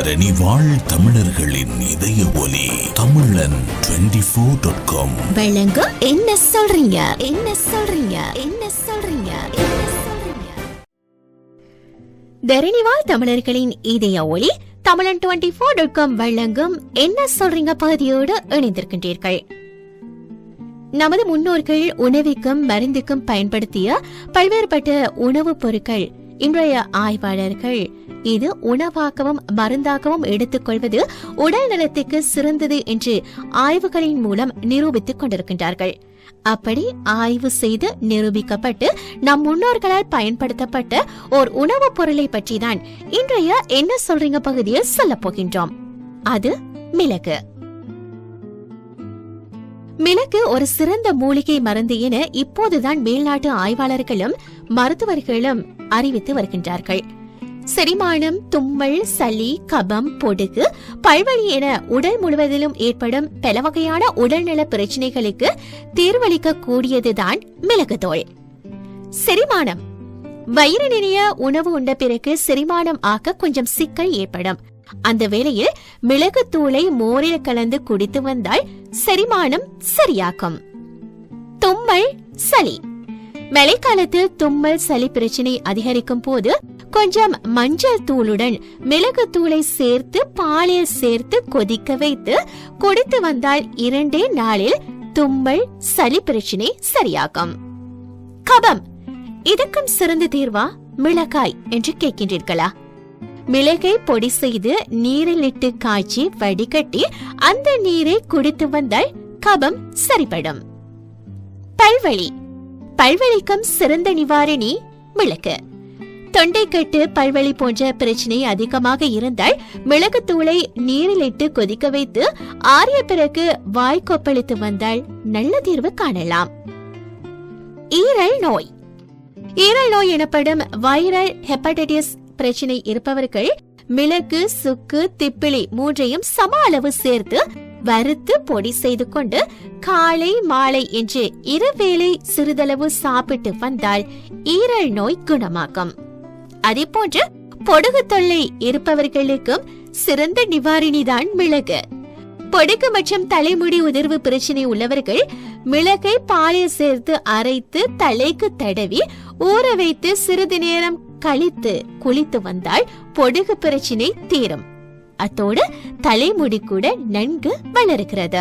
தரணி வாழ் தமிழர்களின் இதய ஒலி தமிழன் ஃபோர் டாட் காம் என்ன சொல்றீங்க? என்ன சொல்றீங்க? என்ன சொல்றீங்க? என்ன சொல்றீங்க? தரணிவாழ் தமிழர்களின் இதய ஒளி தமிழன் டுவெண்டி ஃபோர் டாட் காம் வழங்கும் என்ன சொல்றீங்க பகுதியோடு இணைந்திருக்கின்றீர்கள். நமது முன்னோர்கள் உணவுக்கும் மருந்துக்கும் பயன்படுத்திய பல்வேறுபட்ட உணவுப் பொருட்கள் இன்றைய ஆய்வாளர்கள் இது உணவாகவும் மருந்தாகவும் எடுத்துக்கொள்வது உடல் நலத்துக்கு சிறந்தது என்று ஆய்வுகளின் மூலம் நிரூபித்துக் கொண்டிருக்கின்றார்கள். அப்படி ஆய்வு செய்து நிரூபிக்கப்பட்டு நம் முன்னோர்களால் பயன்படுத்தப்பட்ட ஓர் உணவுப் பொருளை பற்றி தான் இன்றைய என்ன சொல்றீங்க பகுதியில் சொல்லப் போகின்றோம். அது மிளகு. மிளகு ஒரு சிறந்த மூலிகை மருந்து என இப்போதுதான் மேல்நாட்டு ஆய்வாளர்களும் மருத்துவர்களும் அறிவித்து வருகின்றார்கள். செரிமானம் தும்மல் சளி கபம் பொடுகு பல்வழி என உடல் முழுவதிலும் ஏற்படும் பல வகையான உடல்நல பிரச்சனைகளுக்கு தீர்வளிக்க கூடியதுதான் மிளகுதோல் செரிமானம். வயிறு நிறைய உணவு உண்ட பிறகு செரிமானம் ஆக்க கொஞ்சம் சிக்கல் ஏற்படும். அந்த வேளையில் மிளகுத்தூளை மோரில் கலந்து குடித்து வந்தால் செரிமானம் சரியாக்கும் தும்மல் சளி. மழைக்காலத்தில் தும்மல் சளி பிரச்சனை அதிகரிக்கும் போது கொஞ்சம் மஞ்சள் தூளுடன் மிளகு தூளை சேர்த்து பாலில் சேர்த்து கொதிக்க வைத்து கொடுத்து வந்தால் இரண்டே நாளில் தும்மல் சளி பிரச்சனை சரியாகும். கபம். இதுக்கும் சிறந்த தீர்வா? மிளகாய் என்று கேட்கின்றீர்களா? மிளகை பொடி செய்து நீரில் இட்டு காய்ச்சி வடிகட்டி அந்த நீரை குடித்து வந்தால் கபம் சரிபடும். பல்வழி பல்வழிக்கும் சிறந்த நிவாரணி மிளகு. தொண்டைக்கட்டு பல்வழி போன்ற பிரச்சனை அதிகமாக இருந்தால் மிளகு தூளை நீரில் இட்டு கொதிக்க வைத்து ஆறிய பிறகு வாய் கொப்பளித்து வந்தால் நல்ல தீர்வு காணலாம். ஈரல் நோய். ஈரல் நோய் எனப்படும் வைரல் ஹெப்படைட்டிஸ் பிரச்சனை இருப்பவர்கள் மிளகு சுக்கு திப்பிலி மூன்றையும் சம அளவு சேர்த்து வறுத்து பொடி செய்து கொண்டு காலை மாலை என்று இருவேளை சிறிதளவு சாப்பிட்டு வந்தால் ஈரல் நோய் குணமாகும். அதே போன்று பொடுகு தொல்லை இருப்பவர்களுக்கும் சிறந்த நிவாரணிதான் மிளகு. பொடுகு மற்றும் தலைமுடி உதிர்வு பிரச்சனை உள்ளவர்கள் மிளகை பாலில் சேர்த்து அரைத்து தலைக்கு தடவி ஊற வைத்து சிறிது நேரம் கழித்து குளித்து வந்தால் பொடுகு பிரச்சனை தீரும். அத்தோடு தலைமுடி கூட நன்கு வளர்கிறது.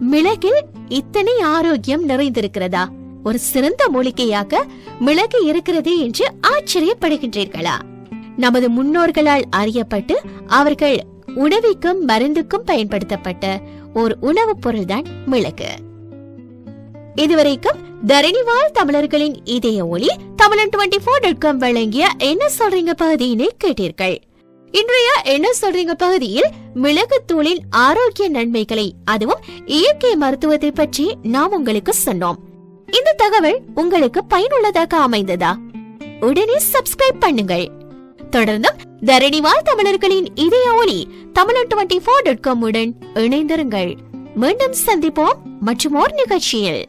மிளகில் இத்தனை ஆரோக்கியம் நிறைந்திருக்கிறதா? ஒரு சிறந்த மூலிகையாக மிளகு இருக்கிறது என்று ஆச்சரியப்படுகின்றீர்களா? நமது முன்னோர்களால் அறியப்பட்டு அவர்கள் உணவிக்கும் மருந்துக்கும் பயன்படுத்தப்பட்ட ஒரு உணவுப் பொருள்தான் மிளகு. இதுவரைக்கும் தரணிவாழ் தமிழர்களின் இதய ஒளி தமிழன் டுவெண்டி போர் டாட் காம் வழங்கிய என்ன சொல்றீங்க பகுதியினை கேட்டீர்கள். இன்றைய என்ன சொல்றீங்க பகுதியில் மிளகுத்தூளின் ஆரோக்கிய நன்மைகளை அதுவும் இயற்கை மருத்துவத்தை பற்றி நாம் உங்களுக்கு சொன்னோம். இந்த தகவல் உங்களுக்கு பயனுள்ளதாக அமைந்ததா? உடனே சப்ஸ்கிரைப் பண்ணுங்கள். தொடர்ந்தும் தரணிவாழ் தமிழர்களின் இதய ஒளி தமிழன் டுவெண்டி போர் டாட் காம் உடன் இணைந்திருங்கள். மீண்டும் சந்திப்போம் மற்றும் ஓர் நிகழ்ச்சியில்.